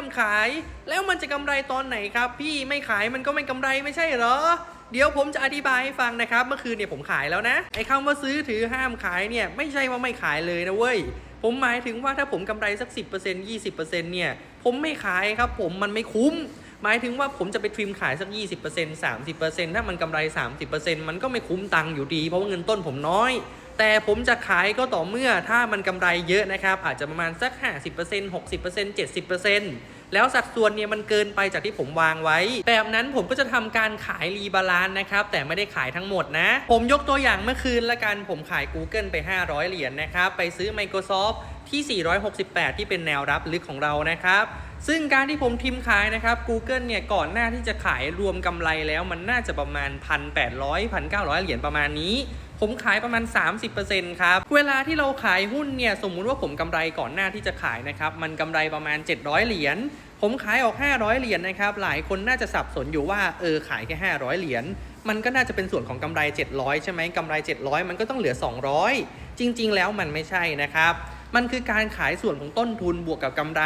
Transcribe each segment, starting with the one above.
ามขาย แล้วมันจะกำไรตอนไหนครับ พี่ไม่ขายมันก็ไม่กำไรไม่ใช่เหรอ เดี๋ยวผมจะอธิบายให้ฟังนะครับ เมื่อคืนเนี่ยผมขายแล้วนะ ไอ้คำว่าซื้อถือห้ามขายเนี่ยไม่ใช่ว่าไม่ขายเลยนะเว้ยผมหมายถึงว่าถ้าผมกำไรสัก 10% 20%เนี่ยผมไม่ขายครับ ผมมันไม่คุ้ม หมายถึงว่าผมจะไปทริมขายสัก 20% 30%ถ้ามันกำไร 30%มันก็ไม่คุ้มตังค์อยู่ดี เพราะว่าเงินต้นผมน้อย แต่ผมจะขายก็ต่อเมื่อถ้ามันกำไรเยอะนะครับ อาจจะประมาณสัก 50% 60% 70%แล้วสัดส่วนเนี่ยมันเกินไปจากที่ผมวางไว้ แบบนั้นผมก็จะทำการขายรีบาลานซ์นะครับ แต่ไม่ได้ขายทั้งหมดนะ ผมยกตัวอย่างเมื่อคืนละกันผมขาย Google ไป 500 เหรียญนะครับ ไปซื้อ Microsoft ที่ 468 ที่เป็นแนวรับลึกของเรานะครับ ซึ่งการที่ผมทิมขายนะครับ Google เนี่ยก่อนหน้าที่จะขายรวมกำไรแล้วมันน่าจะประมาณ 1,800 1,900 เหรียญประมาณนี้ผมขายประมาณ 30%ครับ เวลาที่เราขายหุ้นเนี่ยสมมุติว่าผมกำไรก่อนหน้าที่จะขายนะครับมันกำไรประมาณ 700 เหรียญ ผมขายออก 500 เหรียญนะครับหลายคนน่าจะสับสนอยู่ว่าเออขายแค่ 500 เหรียญมันก็น่าจะเป็นส่วนของกำไร 700 ใช่ไหมกำไร 700 มันก็ต้องเหลือ 200 จริง ๆ แล้วมันไม่ใช่นะครับ มันคือการขายส่วนของต้นทุนบวกกับกำไร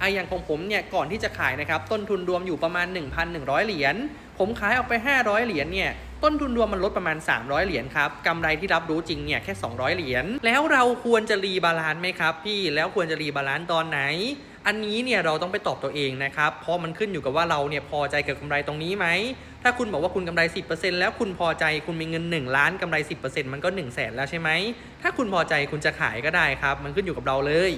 ไออย่างของผมเนี่ยก่อนที่จะขายนะครับต้นทุนรวมอยู่ประมาณ 1,100 เหรียญผมขายออกไป 500 เหรียญเนี่ยต้นทุนรวมมันลดประมาณ 300 เหรียญครับกำไรที่รับรู้จริงเนี่ยแค่ 200 เหรียญแล้วเราควรจะรีบาลานซ์ไหมครับพี่แล้วควรจะรีบาลานซ์ตอนไหน อันนี้เนี่ยเราต้องไปตอบตัวเองนะครับ เพราะมันขึ้นอยู่กับว่าเราเนี่ยพอใจกับกำไรตรงนี้ไหม ถ้าคุณบอกว่าคุณกำไร 10%แล้วคุณพอใจคุณมีเงิน 1 ล้านกำไร 10%มันก็1 0 0 0 0แสนแล้วใช่ไหม ถ้าคุณพอใจคุณจะขายก็ได้ครับ มันขึ้นอยู่กับเราเลย